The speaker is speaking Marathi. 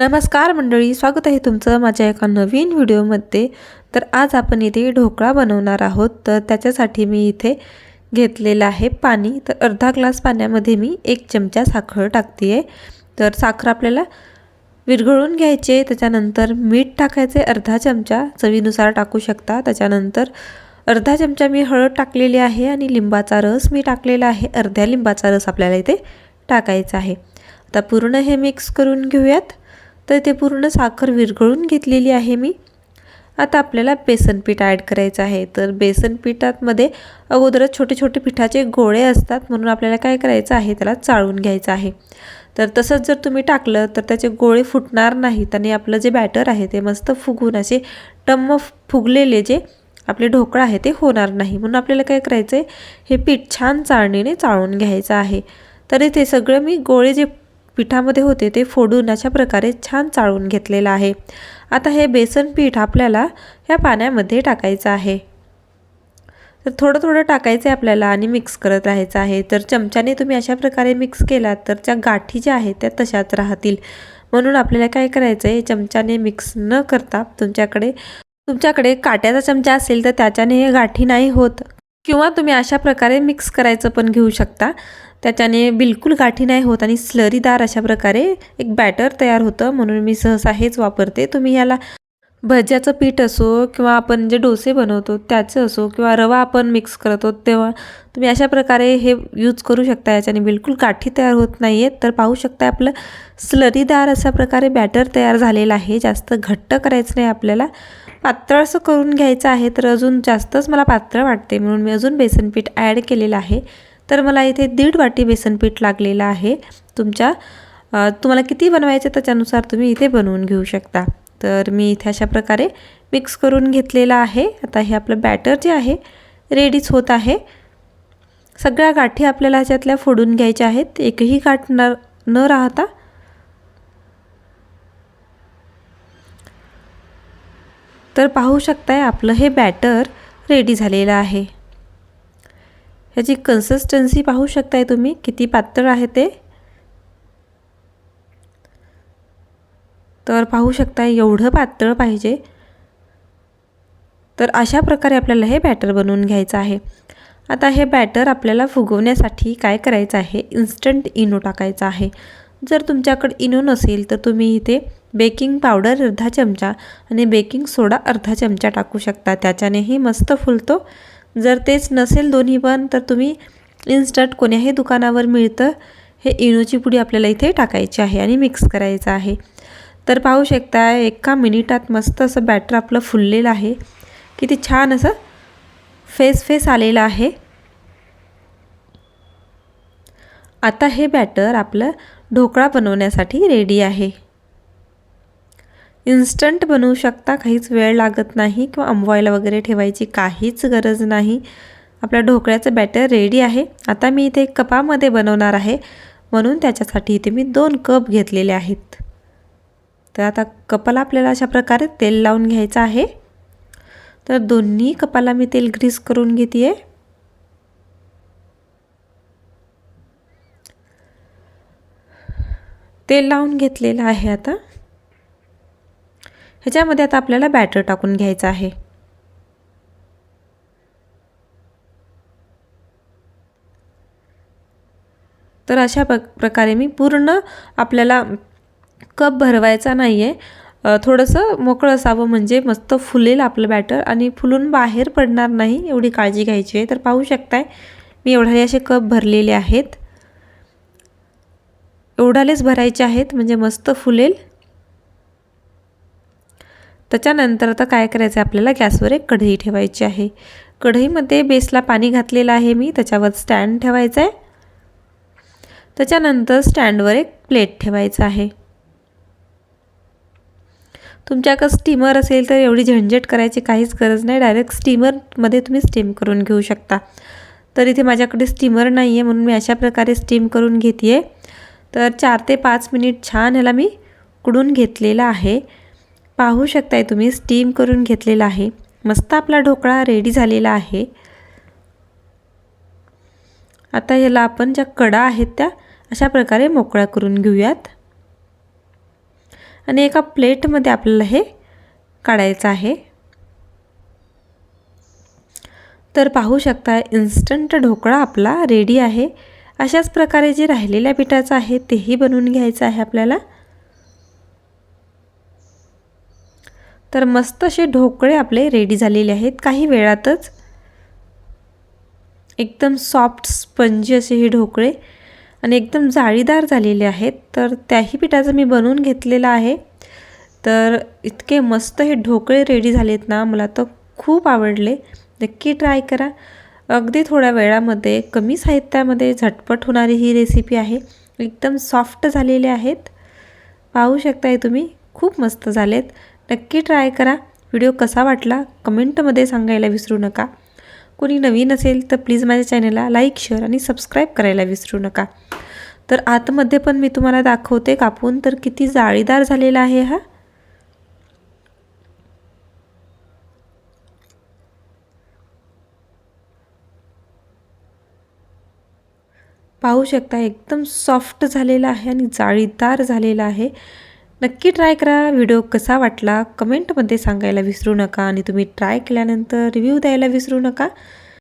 नमस्कार मंडळी स्वागत आहे तुमचं माझ्या एका नवीन व्हिडिओमध्ये. तर आज आपण इथे ढोकळा बनवणार आहोत. तर त्याच्यासाठी मी इथे घेतलेलं आहे पाणी. तर अर्धा ग्लास पाण्यामध्ये मी एक चमचा साखर टाकते आहे तर साखर आपल्याला विरघळून घ्यायचे त्याच्यानंतर मीठ टाकायचे अर्धा चमचा चवीनुसार टाकू शकता. त्याच्यानंतर अर्धा चमचा मी हळद टाकलेली आहे आणि लिंबाचा रस मी टाकलेला आहे. अर्ध्या लिंबाचा रस आपल्याला इथे टाकायचा आहे. आता पूर्ण हे मिक्स करून घेऊयात. तर ते पूर्ण साखर विरघळून घेतलेली आहे मी. आता आपल्याला बेसन पीठ ॲड करायचं आहे. तर बेसन पिठातमध्ये अगोदरच छोटे छोटे पिठाचे गोळे असतात म्हणून आपल्याला काय करायचं आहे त्याला चाळून घ्यायचं आहे. तर तसंच जर तुम्ही टाकलं तर त्याचे गोळे फुटणार नाहीत आणि आपलं जे बॅटर आहे ते मस्त फुगून असे टम्म फुगलेले जे आपले ढोकळं आहे ते होणार नाही. म्हणून आपल्याला काय करायचं आहे हे पीठ छान चाळणीने चाळून घ्यायचं आहे. तर इथे सगळं मी गोळे जे पिठामध्ये होते ते फोडून अशा प्रकारे छान चाळून घेतलेलं आहे. आता हे बेसन पीठ आपल्याला ह्या पाण्यामध्ये टाकायचं आहे. तर थोडं थोडं टाकायचं आहे आपल्याला आणि मिक्स करत राहायचं आहे. तर चमच्याने तुम्ही अशा प्रकारे मिक्स केलात तर त्या गाठी ज्या आहेत त्या तशाच राहतील. म्हणून आपल्याला काय करायचं आहे चमच्याने मिक्स न करता तुमच्याकडे तुमच्याकडे काट्याचा चमचा असेल तर त्याच्याने हे गाठी नाही होत. किंवा तुम्ही अशा प्रकारे मिक्स करायचं पण घेऊ शकता. त्याच्याने बिलकुल गाठी नाही होत आणि स्लरीदार अशा प्रकारे एक बॅटर तयार होतं म्हणून मी सहसा हेच वापरते. तुम्ही याला भज्याचं पीठ असो किंवा आपण जे डोसे बनवतो त्याचं असो किंवा रवा आपण मिक्स करतो तेव्हा तुम्ही अशा प्रकारे हे यूज करू शकता. याच्याने बिलकुल काठी तयार होत नाही आहेत तर पाहू शकता आपलं स्लरीदार अशा प्रकारे बॅटर तयार झालेलं आहे. जास्त घट्ट करायचं नाही आपल्याला. पातळसं करून घ्यायचं आहे तर अजून जास्तच मला पातळ वाटते. म्हणून मी अजून बेसन पीठ ॲड केलेलं आहे. तर मला इथे दीड वाटी बेसन पीठ लागलेलं आहे. तुमच्या तुम्हाला किती बनवायचे त्याच्यानुसार तुम्ही इथे बनवून घेऊ शकता. तर मी इथे अशा प्रकारे मिक्स करून घेतलेलं आहे. आता हे आपलं बॅटर जे आहे रेडीच होत आहे. सगळ्या गाठी आपल्याला ह्याच्यातल्या फोडून घ्यायच्या आहेत. एकही गाठ न न राहता. तर पाहू शकताय आपलं हे बॅटर रेडी झालेलं आहे. ह्याची कन्सिस्टन्सी पाहू शकताय तुम्ही किती पातळ आहे ते. तर पाहू शकता एवढं पातळ पाहिजे. तर अशा प्रकारे आपल्याला हे बॅटर बनवून घ्यायचं आहे. आता हे बॅटर आपल्याला फुगवण्यासाठी काय करायचं आहे? इन्स्टंट इनो टाकायचा आहे. जर तुमच्याकडे इनो नसेल तर तुम्ही इथे बेकिंग पावडर अर्धा चमचा आणि बेकिंग सोडा अर्धा चमचा टाकू शकता. त्याच्यानेही मस्त फुलतो. जर तेच नसेल दोन्ही पण तर तुम्ही इन्स्टंट कोण्याही दुकानावर मिळतं हे इनोची पुडी आपल्याला इथे टाकायची आहे आणि मिक्स करायचं आहे. तर पाहू शकता एका मिनिटात मस्त असं बॅटर आपलं फुललेलं आहे. किती छान असं फेस फेस आलेलं आहे. आता हे बॅटर आपलं ढोकळा बनवण्यासाठी रेडी आहे. इन्स्टंट बनवू शकता काहीच वेळ लागत नाही किंवा अंबवायला वगैरे ठेवायची काहीच गरज नाही. आपल्या ढोकळ्याचं बॅटर रेडी आहे. आता मी इथे कपामध्ये बनवणार आहे. म्हणून त्याच्यासाठी इथे मी दोन कप घेतलेले आहेत. तर आता कपाला आपल्याला अशा प्रकारे तेल लावून घ्यायचं आहे. तर दोन्ही कपाला मी तेल ग्रीस करून घेते आहे तेल लावून घेतलेलं आहे आता. ह्याच्यामध्ये आता आपल्याला बॅटर टाकून घ्यायचं आहे. तर अशा प्रकारे मी पूर्ण आपल्याला कप भरवायचा नाही आहे थोडंसं मोकळं असावं म्हणजे मस्त फुलेल आपलं बॅटर आणि फुलून बाहेर पडणार नाही एवढी काळजी घ्यायची आहे. तर पाहू शकताय मी एवढाले असे कप भरलेले आहेत. एवढालेच भरायचे आहेत म्हणजे मस्त फुलेल. त्याच्यानंतर आता काय करायचं आहे आपल्याला? गॅसवर एक कढई ठेवायची आहे. कढईमध्ये बेसला पाणी घातलेलं आहे मी त्याच्यावर स्टँड ठेवायचं आहे त्याच्यानंतर स्टँडवर एक प्लेट ठेवायचं आहे. तुमच्याकडं स्टीमर असेल तर एवढी झंझट करायची काहीच गरज नाही. डायरेक्ट स्टीमरमध्ये तुम्ही स्टीम करून घेऊ शकता. तर इथे माझ्याकडे स्टीमर नाही आहे म्हणून मी अशा प्रकारे स्टीम करून घेते आहे तर चार ते पाच मिनिट छान ह्याला मी कुडून घेतलेला आहे. पाहू शकताय तुम्ही स्टीम करून घेतलेला आहे. मस्त आपला ढोकळा रेडी झालेला आहे. आता ह्याला आपण ज्या कडा आहेत त्या अशा प्रकारे मोकळ्या करून घेऊयात. आणि एका प्लेटमध्ये आपल्याला हे काढायचं आहे. तर पाहू शकता इन्स्टंट ढोकळा आपला रेडी आहे. अशाच प्रकारे जे राहिलेल्या पिठाचं आहे तेही बनवून घ्यायचं आहे आपल्याला. तर मस्त असे ढोकळे आपले रेडी झालेले आहेत. काही वेळातच एकदम सॉफ्ट स्पंजी असे हे ढोकळे आणि एकदम जाळीदार झालेले आहेत. तर त्याही पिठाचं मी बनवून घेतलेलं आहे. तर इतके मस्त हे ढोकळे रेडी झालेत ना मला तर खूप आवडले. नक्की ट्राय करा. अगदी थोड्या वेळामध्ये कमी साहित्यामध्ये झटपट होणारी ही रेसिपी आहे. एकदम सॉफ्ट झालेले आहेत. पाहू शकताय तुम्ही खूप मस्त झालेत. नक्की ट्राय करा. व्हिडिओ कसा वाटला कमेंटमध्ये सांगायला विसरू नका. कोणी नवीन असेल तर प्लीज माझ्या चॅनलला लाईक शेअर आणि सबस्क्राईब करायला विसरू नका. तर आतमध्ये पण मी तुम्हाला दाखवते कापून तर किती जाळीदार झालेला आहे हा. पाहू शकता एकदम सॉफ्ट झालेला आहे आणि जाळीदार झालेला आहे. नक्की ट्राय करा. व्हिडिओ कसा वाटला? कमेंटमध्ये सांगायला विसरू नका. आणि तुम्ही ट्राय केल्यानंतर रिव्ह्यू द्यायला विसरू नका.